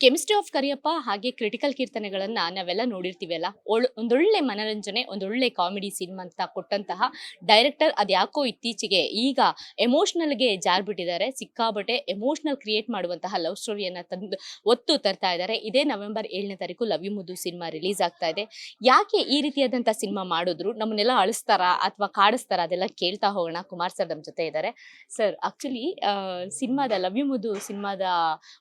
Chemistry of Kariyappa ಹಾಗೆ critical ಕೀರ್ತನೆಗಳನ್ನ ನಾವೆಲ್ಲ ನೋಡಿರ್ತೀವಲ್ಲ ಅಲ್ಲ? ಒಂದೊಳ್ಳೆ ಮನರಂಜನೆ, ಒಂದೊಳ್ಳೆ ಕಾಮಿಡಿ ಸಿನಿಮಾ ಅಂತ ಕೊಟ್ಟಂತಹ ಡೈರೆಕ್ಟರ್ ಅದ್ಯಾಕೋ ಇತ್ತೀಚೆಗೆ ಈಗ ಎಮೋಷ್ನಲ್ಗೆ ಜಾರ್ಬಿಟ್ಟಿದ್ದಾರೆ. ಸಿಕ್ಕಾಬಟ್ಟೆ ಎಮೋಷ್ನಲ್ ಕ್ರಿಯೇಟ್ ಮಾಡುವಂತಹ ಲವ್ ಸ್ಟೋರಿಯನ್ನ ತಂದು ಒತ್ತು ತರ್ತಾ ಇದ್ದಾರೆ. ಇದೇ ನವೆಂಬರ್ ಏಳನೇ ತಾರೀಕು ಲವ್ ಯು ಸಿನಿಮಾ ರಿಲೀಸ್ ಆಗ್ತಾ ಇದೆ. ಯಾಕೆ ಈ ರೀತಿಯಾದಂಥ ಸಿನಿಮಾ ಮಾಡಿದ್ರು? ನಮ್ಮನ್ನೆಲ್ಲ ಅಳಿಸ್ತಾರಾ ಅಥವಾ ಕಾಡಿಸ್ತಾರ ಅದೆಲ್ಲ ಕೇಳ್ತಾ ಹೋಗೋಣ. ಕುಮಾರ್ ಸರ್ ನಮ್ಮ ಜೊತೆ ಇದ್ದಾರೆ ಸರ್ ಆಕ್ಚುಲಿ ಸಿನಿಮಾದ ಲವ್ ಯು ಸಿನಿಮಾದ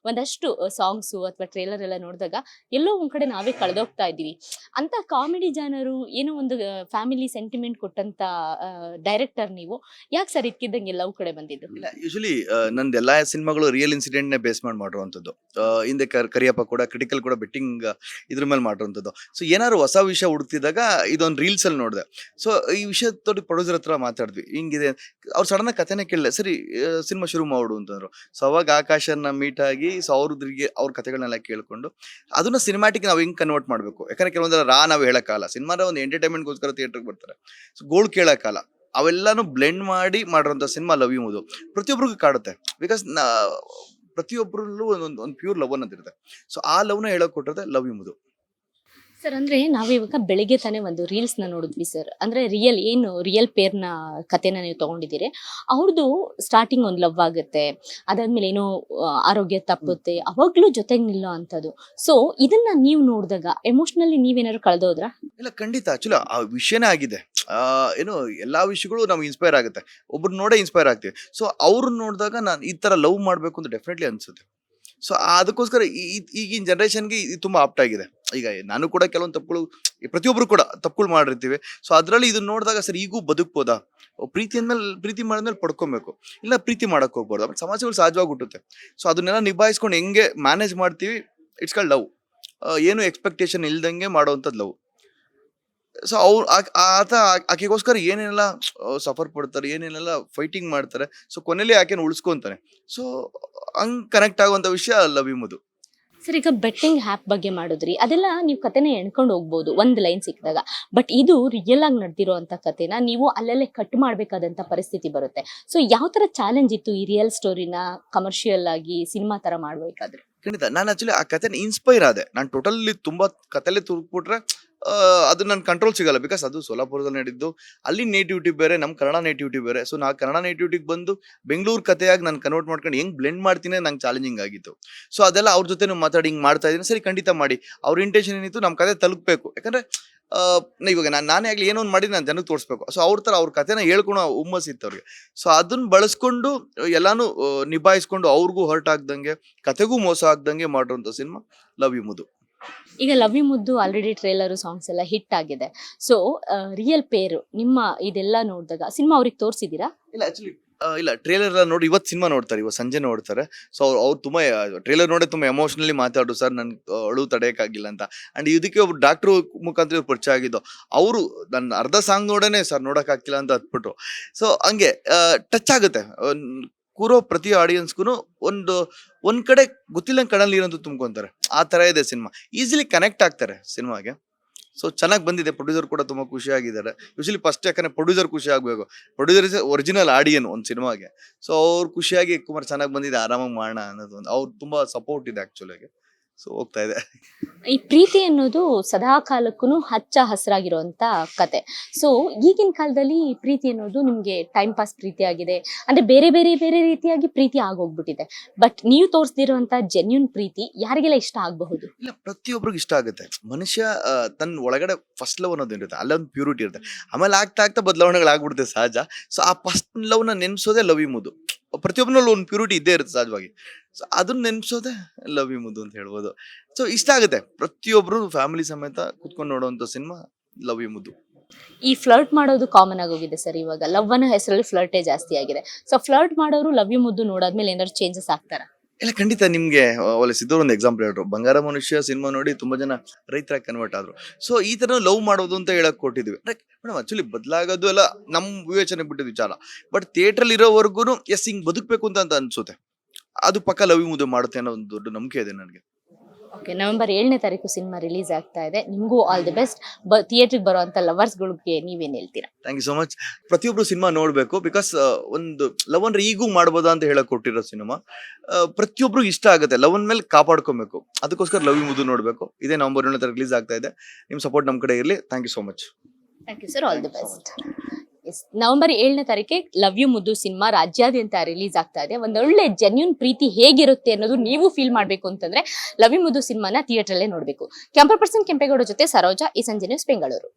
ಒಂದಷ್ಟು ಸಾಂಗ್ಸು ಅಥವಾ ಟ್ರೇಲರ್ ಎಲ್ಲ ನೋಡಿದಾಗ ಎಲ್ಲೋ ಒಂದ್ ಕಡೆ ನಾವೇ ಕಳೆದೋಗ್ತಾ ಇದೀವಿ ಅಂತ ಕಾಮಿಡಿ ಜನರು ಏನೋ ಒಂದು ಫ್ಯಾಮಿಲಿ ಸೆಂಟಿಮೆಂಟ್ ಕೊಟ್ಟಂತ ಡೈರೆಕ್ಟರ್ ನೀವು ಯಾಕೆ ಸರ್ ಇದ್ಕಿದ್ದಂಗೆ ಲವ್ ಕಡೆ ಬಂದಿದ್ದು? ಇಲ್ಲ ಯೂಶಲಿ ನಂದು ಎಲ್ಲಾ ಸಿನಿಮಾಗಳು ರಿಯಲ್ ಇನ್ಸಿಡೆಂಟ್ ನೇ ಬೇಸ್ ಮಾಡಿ ಮಾಡಿರುವಂಥದ್ದು. ಹಿಂದೆ ಕರ್- ಕರಿಯಪ್ಪ ಕೂಡ ಕ್ರಿಟಿಕಲ್ ಕೂಡ ಬೆಟ್ಟಿಂಗ್ ಇದ್ರ ಮೇಲೆ ಮಾಡಿರುವಂಥದ್ದು. ಸೊ ಏನಾದ್ರು ಹೊಸ ವಿಷಯ ಹುಡುಕ್ತಿದಾಗ ಇದೊಂದು ರೀಲ್ಸ್ ಅಲ್ಲಿ ನೋಡಿದೆ. ಸೊ ಈ ವಿಷಯ ತೋಟಿ ಪ್ರೊಡ್ಯೂಸರ್ ಹತ್ರ ಮಾತಾಡಿದ್ವಿ, ಹಿಂಗಿದೆ, ಅವ್ರು ಸಡನ್ ಕಥೆನೆ ಕೇಳಿದೆ, ಸರಿ ಸಿನಿಮಾ ಶುರು ಮಾಡು ಅಂತಂದ್ರು. ಸೊ ಅವಾಗ ಆಕಾಶನ ಮೀಟ್ ಆಗಿ ಸೊ ಅವ್ರದ್ರಿಗೆ ಅವ್ರ ಕಥೆಗಳನ್ನೆಲ್ಲ ಕೇಳಿಕೊಂಡು ಅದನ್ನ ಸಿನಿಮಾಟಿಕ್ ನಾವು ಹಿಂಗೆ ಕನ್ವರ್ಟ್ ಮಾಡಬೇಕು? ಯಾಕಂದ್ರೆ ಕೆಲವೊಂದೆಲ್ಲ ರಾ ನಾವು ಹೇಳಕ್ಕಾಗಲ್ಲ ಸಿನಿಮಾದ ಒಂದು ಎಂಟರ್ಟೈನ್ಮೆಂಟ್ಗೋಸ್ಕರ ಥಿಯೇಟ್ರಿಗೆ ಬರ್ತಾರೆ. ಸೊ ಗೋಲ್ಡ್ ಕೇಳಕ್ಕಾಗಲ್ಲ ಅವೆಲ್ಲಾನು ಬ್ಲೆಂಡ್ ಮಾಡಿ ಮಾಡಿರೋಂಥ ಸಿನಿಮಾ ಲವ್ ಮುದು ಪ್ರತಿಯೊಬ್ಬರಿಗೂ ಕಾಡುತ್ತೆ. ಬಿಕಾಸ್ ಪ್ರತಿಯೊಬ್ಬರಲ್ಲೂ ಒಂದೊಂದು, ಒಂದು ಪ್ಯೂರ್ ಲವ್ ಅನ್ನೋದಿರುತ್ತೆ. ಸೊ ಆ ಲವ್ನ ಹೇಳೋಕೆ ಕೊಟ್ಟಿರೋದೆ ಲವ್ ಮುದು ಸರ್ ಅಂದ್ರೆ ನಾವಿವಾಗ ಬೆಳಿಗ್ಗೆ ತಾನೇ ಒಂದು ರೀಲ್ಸ್ನ ನೋಡಿದ್ವಿ ಸರ್ ಅಂದ್ರೆ ರಿಯಲ್ ಏನು ರಿಯಲ್ ಪೇರ್ನ ಕಥೆನ ನೀವು ತಗೊಂಡಿದ್ದೀರಿ. ಅವ್ರದ್ದು ಸ್ಟಾರ್ಟಿಂಗ್ ಒಂದು ಲವ್ ಆಗುತ್ತೆ. ಅದಾದ್ಮೇಲೆ ಏನೋ ಆರೋಗ್ಯ ತಪ್ಪುತ್ತೆ. ಅವಾಗ್ಲೂ ಜೊತೆಗೆ ನಿಲ್ಲೋ ಅಂತದ್ದು ಸೊ ಇದನ್ನ ನೀವು ನೋಡಿದಾಗ ಎಮೋಷನಲಿ ನೀವೇನಾದ್ರು ಕಳೆದೋದ್ರ? ಇಲ್ಲ, ಖಂಡಿತ. ಚಲೋ ಆ ವಿಷಯನೇ ಆಗಿದೆ. ಏನು, ಎಲ್ಲಾ ವಿಷಯಗಳು ನಮ್ಗೆ ಇನ್ಸ್ಪೈರ್ ಆಗುತ್ತೆ. ಒಬ್ರು ನೋಡೇ ಇನ್ಸ್ಪೈರ್ ಆಗ್ತೀವಿ. ಸೊ ಅವ್ರನ್ನ ನೋಡಿದಾಗ ನಾನು ಈ ತರ ಲವ್ ಮಾಡಬೇಕು ಅಂತ ಡೆಫಿನೆಟ್ಲಿ ಅನ್ಸುತ್ತೆ. ಸೊ ಅದಕ್ಕೋಸ್ಕರ ಈಗಿನ ಜನ್ರೇಷನ್ಗೆ ಇದು ತುಂಬ ಆಪ್ಟ್ ಆಗಿದೆ. ಈಗ ನಾನು ಕೂಡ ಕೆಲವೊಂದು ತಪ್ಪುಗಳು ಪ್ರತಿಯೊಬ್ಬರು ಕೂಡ ತಪ್ಪುಗಳು ಮಾಡಿರ್ತೀವಿ. ಸೊ ಅದರಲ್ಲಿ ಇದನ್ನ ನೋಡಿದಾಗ ಸರ್ ಈಗೂ ಬದುಕ್ಬೋದಾ? ಪ್ರೀತಿ ಅಂದ್ಮೇಲೆ ಪ್ರೀತಿ ಮಾಡಿದ್ಮೇಲೆ ಪಡ್ಕೊಬೇಕು. ಇಲ್ಲ ಪ್ರೀತಿ ಮಾಡಕ್ ಹೋಗ್ಬಾರ್ದು. ಬಟ್ ಸಮಾಜಗಳು ಸಹಜವಾಗಿ ಹುಟ್ಟುತ್ತೆ. ಸೊ ಅದನ್ನೆಲ್ಲ ನಿಭಾಯಿಸ್ಕೊಂಡು ಹೆಂಗೆ ಮ್ಯಾನೇಜ್ ಮಾಡ್ತೀವಿ? ಇಟ್ಸ್ ಕಾಲ್ಡ್ ಲವ್ ಏನು ಎಕ್ಸ್ಪೆಕ್ಟೇಷನ್ ಇಲ್ದಂಗೆ ಮಾಡುವಂಥದ್ದು ಲವ್ ಸೊ ಅವ್ರು ಆತ ಆಕೆಗೋಸ್ಕರ ಏನೇನೆಲ್ಲ ಸಫರ್ ಪಡ್ತಾರೆ, ಏನೇನೆಲ್ಲ ಫೈಟಿಂಗ್ ಮಾಡ್ತಾರೆ. ಸೊ ಕೊನೆಯಲ್ಲಿ ಆಕೆನ ಉಳಿಸ್ಕೊಂತಾನೆ. ಸೊ ಹಂಗ್ ಕನೆಕ್ಟ್ ಆಗುವಂತ ವಿಷಯ ಲವ್ ಮುದು ಸರ್ ಈಗ ಬೆಟ್ಟಿಂಗ್ ಹ್ಯಾಪ್ ಬಗ್ಗೆ ಮಾಡಿದ್ರಿ ಅದೆಲ್ಲ ನೀವು ಕತೆನ ಎಣ್ಕೊಂಡು ಹೋಗ್ಬೋದು ಒಂದು ಲೈನ್ ಸಿಕ್ಕಿದಾಗ. ಬಟ್ ಇದು ರಿಯಲ್ ಆಗಿ ನಡೆದಿರೋ ಅಂತ ಕತೆನ ನೀವು ಅಲ್ಲಲ್ಲೇ ಕಟ್ ಮಾಡಬೇಕಾದಂಥ ಪರಿಸ್ಥಿತಿ ಬರುತ್ತೆ. ಸೊ ಯಾವ ಥರ ಚಾಲೆಂಜ್ ಇತ್ತು ಈ ರಿಯಲ್ ಸ್ಟೋರಿನ ಕಮರ್ಷಿಯಲ್ ಆಗಿ ಸಿನಿಮಾ ಥರ ಮಾಡಬೇಕಾದ್ರೆ? ಖಂಡಿತ. ನಾನು ಆಕ್ಚುಲಿ ಆ ಕಥೆನ ಇನ್ಸ್ಪೈರ್ ಆದೆ. ನಾನು ಟೋಟಲಿ ತುಂಬಾ ಕತೆಲೆ ತುರ್ಕ್ಬಿಟ್ರೆ ಅದು ನನ್ನ ಕಂಟ್ರೋಲ್ ಸಿಗಲ್ಲ ಬಿಕಾಸ್ ಅದು ಸೋಲಾಪುರದಲ್ಲಿ ನಡೆದಿದ್ದು. ಅಲ್ಲಿ ನೇಟಿವಿಟಿ ಬೇರೆ ನಮ್ಮ ಕನ್ನಡ ನೇಟಿವಿಟಿ ಬೇರೆ. ಸೊ ನಾ ಕನ್ನಡ ನೇಟಿವಿಟಿಗೆ ಬಂದು ಬೆಂಗಳೂರು ಕಥೆಯಾಗಿ ನಾನು ಕನ್ವರ್ಟ್ ಮಾಡ್ಕೊಂಡು ಹೆಂಗ್ ಬ್ಲೆಂಡ್ ಮಾಡ್ತೀನಿ ನಂಗೆ ಚಾಲೆಂಜಿಂಗ್ ಆಗಿತ್ತು. ಸೊ ಅದೆಲ್ಲ ಅವ್ರ ಜೊತೆ ಮಾತಾಡಿ ಹಿಂಗೆ ಮಾಡ್ತಾ ಇದ್ದೀನಿ. ಸರಿ, ಖಂಡಿತ ಮಾಡಿ. ಅವ್ರ ಇಂಟೆನ್ಷನ್ ಏನಿತ್ತು ನಮ್ಮ ಕತೆ ತಲುಪಬೇಕು. ಯಾಕಂದ್ರೆ ಇವಾಗ ನಾನು, ನಾನೇ ಆಗಲಿ ಏನೋ ಒಂದು ಮಾಡಿ ನಾನು ಜನಕ್ಕೆ ತೋರಿಸ್ಬೇಕು. ಸೊ ಅವ್ರ ಥರ ಅವ್ರ ಕಥೆನ ಹೇಳ್ಕೊಳೋ ಹುಮ್ಮಸ್ ಇತ್ತು ಅವ್ರಿಗೆ ಸೊ ಅದನ್ನ ಬಳಸ್ಕೊಂಡು ಎಲ್ಲಾನು ನಿಭಾಯಿಸ್ಕೊಂಡು ಅವ್ರಿಗೂ ಹರ್ಟ್ ಆಗ್ದಂಗೆ, ಕತೆಗೂ ಮೋಸ ಆಗ್ದಂಗೆ ಮಾಡಿರೋಂಥ ಸಿನಿಮಾ ಲವ್ ಯು ಮುದು. ಈಗ love you Muddu already trailer songs ಎಲ್ಲ ಹಿಟ್ ಆಗಿದೆ. ಸೊ ರಿಯಲ್ ಪೇರು ನಿಮ್ಮ ಇದೆಲ್ಲ ನೋಡಿದಾಗ ಸಿನಿಮಾ ಅವ್ರಿಗೆ ತೋರಿಸಿದ್ದೀರಾ? ಇಲ್ಲ ಆಕ್ಚುಲಿ ಇಲ್ಲ ಟ್ರೇಲರ್ ಎಲ್ಲ ನೋಡಿ ಇವತ್ತು ಸಿನಿಮಾ ನೋಡ್ತಾರೆ, ಇವತ್ತು ಸಂಜೆ ನೋಡ್ತಾರೆ. ಸೊ ಅವ್ರು ಅವ್ರು ತುಂಬ ಟ್ರೇಲರ್ ನೋಡಿ ತುಂಬ ಎಮೋಷನಲಿ ಮಾತಾಡು, ಸರ್, ನನ್ ಅಳು ತಡೆಯೋಕ್ಕಾಗಿಲ್ಲ ಅಂತ. ಆ್ಯಂಡ್ ಇದಕ್ಕೆ ಒಬ್ಬರು ಡಾಕ್ಟ್ರು ಮುಖಾಂತರ ಇವ್ರು ಪರಿಚಯ ಆಗಿದ್ದು, ಅವರು ನನ್ನ ಅರ್ಧ ಸಾಂಗ್ ನೋಡೋನೆ, ಸರ್, ನೋಡೋಕ್ಕಾಗ್ತಿಲ್ಲ ಅಂತ ಹತ್ಬಿಟ್ರು ಸೊ ಹಂಗೆ ಟಚ್ ಆಗುತ್ತೆ. ಕೂರೋ ಪ್ರತಿ ಆಡಿಯನ್ಸ್ಗೂ ಒಂದು, ಒಂದ್ ಕಡೆ ಗೊತ್ತಿಲ್ಲ ಕಣ್ಣಲ್ಲಿ ನೀರಂತೂ ತುಂಬ್ಕೊಂತಾರೆ. ಆ ತರ ಇದೆ ಸಿನಿಮಾ. ಈಸಿಲಿ ಕನೆಕ್ಟ್ ಆಗ್ತಾರೆ ಸಿನಿಮಾಗೆ. ಸೊ ಚೆನ್ನಾಗಿ ಬಂದಿದೆ. ಪ್ರೊಡ್ಯೂಸರ್ ಕೂಡ ತುಂಬಾ ಖುಷಿ ಆಗಿದ್ದಾರೆ. ಯೂಶಲಿ ಫಸ್ಟ್ ಯಾಕಂದ್ರೆ ಪ್ರೊಡ್ಯೂಸರ್ ಖುಷಿ ಆಗಬೇಕು. ಪ್ರೊಡ್ಯೂಸರ್ ಇಸ್ ಒರಿಜಿನಲ್ ಆಡಿಯನ್ ಒಂದು ಸಿನಿಮಾಗೆ. ಸೊ ಅವ್ರು ಖುಷಿಯಾಗಿ ಕುಮಾರ್ ಚೆನ್ನಾಗಿ ಬಂದಿದೆ, ಆರಾಮಾಗಿ ಮಾಡೋಣ ಅನ್ನೋದು ಒಂದು, ಅವ್ರು ತುಂಬಾ ಸಪೋರ್ಟ್ ಇದೆ ಆಕ್ಚುಲಿಗೆ ಸೊ ಹೋಗ್ತಾ ಇದೆ. ಈ ಪ್ರೀತಿ ಅನ್ನೋದು ಸದಾ ಕಾಲಕ್ಕೂ ಹಚ್ಚ ಹಸಿರಾಗಿರುವಂತ ಕತೆ. ಸೊ ಈಗಿನ ಕಾಲದಲ್ಲಿ ಈ ಪ್ರೀತಿ ಅನ್ನೋದು ನಿಮ್ಗೆ ಟೈಮ್ ಪಾಸ್ ಪ್ರೀತಿ ಆಗಿದೆ. ಅಂದ್ರೆ ಬೇರೆ ಬೇರೆ ಬೇರೆ ರೀತಿಯಾಗಿ ಪ್ರೀತಿ ಆಗೋಗ್ಬಿಟ್ಟಿದೆ. ಬಟ್ ನೀವು ತೋರಿಸ್ದಿರುವಂತ ಜೆನ್ಯೂನ್ ಪ್ರೀತಿ ಯಾರಿಗೆಲ್ಲ ಇಷ್ಟ ಆಗಬಹುದು? ಇಲ್ಲ ಪ್ರತಿಯೊಬ್ಬರಿಗೂ ಇಷ್ಟ ಆಗುತ್ತೆ. ಮನುಷ್ಯ ತನ್ನ ಒಳಗಡೆ ಫಸ್ಟ್ ಲವ್ ಅನ್ನೋದು ಇರುತ್ತೆ. ಅಲ್ಲೊಂದು ಪ್ಯೂರಿಟಿ ಇರುತ್ತೆ. ಆಮೇಲೆ ಆಗ್ತಾ ಆಗ್ತಾ ಬದಲಾವಣೆಗಳಾಗ್ಬಿಡುತ್ತೆ ಸಹಜ. ಸೊ ಆ ಫಸ್ಟ್ ಲವ್ನ ನೆನ್ಸೋದೇ ಲವ್ ಮುದು ಪ್ರತಿಯೊಬ್ಬನಲ್ಲೂ ಒಂದು ಪ್ಯೂರಿಟಿ ಇದ್ದೇ ಇರುತ್ತೆ ಸಹಜವಾಗಿ. ಸೊ ಅದನ್ನ ನೆನ್ಸೋದೇ ಲವ್ ಯು ಮುದ್ದು ಅಂತ ಹೇಳ್ಬೋದು. ಸೊ ಇಷ್ಟ ಆಗುತ್ತೆ. ಪ್ರತಿಯೊಬ್ಬರು ಫ್ಯಾಮಿಲಿ ಸಮೇತ ಕುತ್ಕೊಂಡು ನೋಡುವಂತ ಸಿನಿಮಾ ಲವ್ ಯು ಮುದ್ದು. ಈ ಫ್ಲರ್ಟ್ ಮಾಡೋದು ಕಾಮನ್ ಆಗೋಗಿದೆ ಸರ್ ಇವಾಗ. ಲವ್ ಅನ್ನೋ ಹೆಸರಲ್ಲಿ ಫ್ಲರ್ಟೇ ಜಾಸ್ತಿ ಆಗಿದೆ. ಸೊ ಫ್ಲರ್ಟ್ ಮಾಡೋರು ಲವ್ ಯು ಮುದ್ದು ನೋಡಾದ್ಮೇಲೆ ಏನಾದ್ರು ಚೇಂಜಸ್ ಆಗ್ತಾರ? ಇಲ್ಲ, ಖಂಡಿತ ನಿಮ್ಗೆ ಒಳ್ಳೆ ಸಿದ್ದೂರ್ ಒಂದು ಎಕ್ಸಾಂಪಲ್ ಹೇಳ್ರು. ಬಂಗಾರ ಮನುಷ್ಯ ಸಿನಿಮಾ ನೋಡಿ ತುಂಬಾ ಜನ ರೈತರಾಗಿ ಕನ್ವರ್ಟ್ ಆದ್ರು. ಸೊ ಈ ತರ ಲವ್ ಮಾಡೋದು ಅಂತ ಹೇಳಕ್ ಕೊಟ್ಟಿದ್ವಿ. ಮೇಡಮ್ ಆಕ್ಚುಲಿ ಬದಲಾಗೋದು ಎಲ್ಲ ನಮ್ ವಿವೇಚನೆ ಬಿಟ್ಟಿದ್ ವಿಚಾರ. ಬಟ್ ಥಿಯೇಟರ್ ಇರೋವರೆಗೂ ಎಸ್ ಹಿಂಗ್ ಬದುಕ್ಬೇಕು ಅಂತ ಅಂತ ಅನ್ಸುತ್ತೆ. ಅದು ಪಕ್ಕ ಲವ್ ಮುದ್ದು ಮಾಡುತ್ತೆ ಅನ್ನೋ ಒಂದು ದೊಡ್ಡ ನಂಬಿಕೆ ಇದೆ ನನಗೆ. ಓಕೆ ನವೆಂಬರ್ ಏಳನೇ ತಾರೀಕು ಸಿನಿಮಾ ರಿಲೀಸ್ ಆಗ್ತಾ ಇದೆ. ನಿಮಗೂ ಆಲ್ ದಿ ಬೆಸ್ಟ್ ಥಿಯೇಟ್ರಿಗೆ ಬರುವಂಥ ಲವರ್ಸ್ಗಳಿಗೆ ನೀವೇನು ಹೇಳ್ತೀರಾ? ಥ್ಯಾಂಕ್ ಯು ಸೊ ಮಚ್ ಪ್ರತಿಯೊಬ್ರು ಸಿನಿಮಾ ನೋಡಬೇಕು ಬಿಕಾಸ್ ಒಂದು ಲವ್ ಅಂದ್ರೆ ಈಗೂ ಮಾಡ್ಬೋದಾ ಅಂತ ಹೇಳಕ್ ಕೊಟ್ಟಿರೋ ಸಿನಿಮಾ ಪ್ರತಿಯೊಬ್ಬರು ಇಷ್ಟ ಆಗುತ್ತೆ. ಲವ್ ಮೇಲೆ ಕಾಪಾಡ್ಕೊಬೇಕು. ಅದಕ್ಕೋಸ್ಕರ ಲವ್ ಮುದ್ದು ನೋಡಬೇಕು. ಇದೇ ನವೆಂಬರ್ ಏಳನೇ ತಾರೀಕು ರಿಲೀಸ್ ಆಗ್ತಾ ಇದೆ. ನಿಮ್ಮ ಸಪೋರ್ಟ್ ನಮ್ಮ ಕಡೆ ಇರಲಿ. Thank you so much thank you sir all the best November ಏಳನೇ ತಾರೀಕೆ ಲವ್ ಯು ಮುದ್ದು ಸಿನಿಮಾ ರಾಜ್ಯಾದ್ಯಂತ ರಿಲೀಸ್ ಆಗ್ತಾ ಇದೆ. ಒಂದೊಳ್ಳೆ ಜೆನ್ಯೂನ್ ಪ್ರೀತಿ ಹೇಗಿರುತ್ತೆ ಅನ್ನೋದು ನೀವು ಫೀಲ್ ಮಾಡಬೇಕು ಅಂತಂದ್ರೆ ಲವ್ ಯು ಮುದ್ದು ಸಿನಿಮಾನ ಥಿಯೇಟ್ರಲ್ಲೇ ನೋಡಬೇಕು. ಕ್ಯಾಂಪರ್ ಪರ್ಸನ್ ಕೆಂಪೇಗೌಡ ಜೊತೆ ಸರೋಜಾ, ಈ ಸಂಜೆ ನ್ಯೂಸ್ ಬೆಂಗಳೂರು.